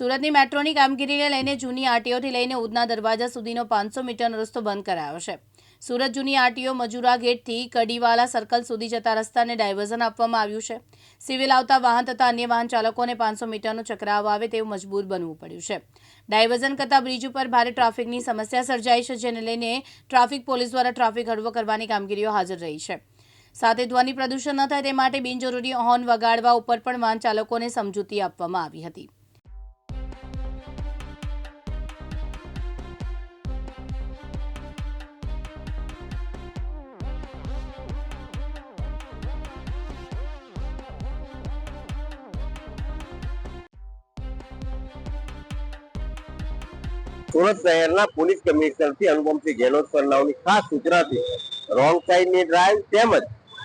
સુરતની મેટ્રોની કામગીરીને લઈને જૂની આરટીઓથી લઈને ઉધના દરવાજા સુધીનો પાંચસો મીટરનો રસ્તો બંધ કરાયો છે. સુરત જૂની આરટીઓ મજુરા ગેટથી કડીવાલા સર્કલ સુધી જતા રસ્તાને ડાયવર્ઝન આપવામાં આવ્યું છે. સિવિલ આવતા વાહન તથા અન્ય વાહન ચાલકોને પાંચસો મીટરનો ચક્રાવ આવે તેવું મજબૂર બનવું પડ્યું છે. ડાયવર્ઝન કરતા બ્રિજ ઉપર ભારે ટ્રાફિકની સમસ્યા સર્જાઈ છે, જેને લઈને ટ્રાફિક પોલીસ દ્વારા ટ્રાફિક હળવો કરવાની કામગીરીઓ હાજર રહી છે. સાથે ધ્વનિ પ્રદૂષણ ન થાય તે માટે બિનજરૂરી હોર્ન વગાડવા ઉપર પણ વાહન ચાલકોને સમજૂતી આપવામાં આવી હતી. સુરત શહેરના પોલીસ કમિશનરથી અનુપમસિંહ ગેહલોત સરનાઓની ખાસ સૂચનાથી રોંગ સાઈડની ડ્રાઈવ તેમજ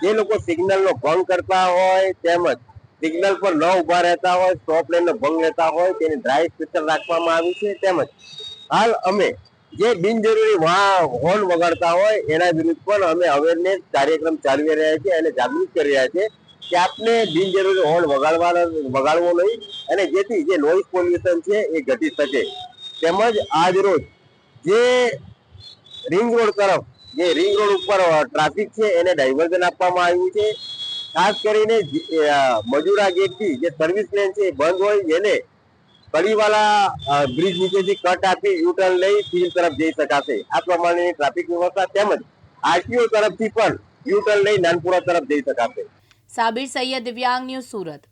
જે લોકો સિગ્નલનો ભંગ કરતા હોય તેમજ સિગ્નલ પર ન ઊભા રહેતા હોય સ્ટોપ લેનનો ભંગ લેતા હોય તેની ડ્રાઈવ સ્પેશિયલ રાખવામાં આવી છે તેમજ હાલ અમે જે બિનજરૂરી હોર્ન વગાડતા હોય એના વિરુદ્ધ પણ અમે અવેરનેસ કાર્યક્રમ ચાલવી રહ્યા છીએ અને જાગૃત કરી રહ્યા છીએ કે આપને બિનજરૂરી હોર્ન વગાડવા વગાડવો નહીં અને જેથી જે નોઇઝ પોલ્યુશન છે એ ઘટી શકે. તેમજ આજ રોજ જે રિંગ રોડ તરફ, જે રિંગ રોડ ઉપર ટ્રાફિક છે, એને ડાયવર્ઝન આપવામાં આવ્યું છે. ખાસ કરીને મજુરા ગેટથી જે સર્વિસ લેન છે બંધ હોય, જેને કડીવાલા બ્રિજ નીચેથી કટ આપી યુટર્ન લઈ સિવિલ તરફ જઈ શકાશે. આ પ્રમાણેની ટ્રાફિક વ્યવસ્થા તેમજ આરટીઓ તરફથી પણ યુટર્ન લઈ નાનપુરા તરફ જઈ શકાશે. સાબિર સૈયદ દિવ્યાંગ ન્યૂઝ સુરત.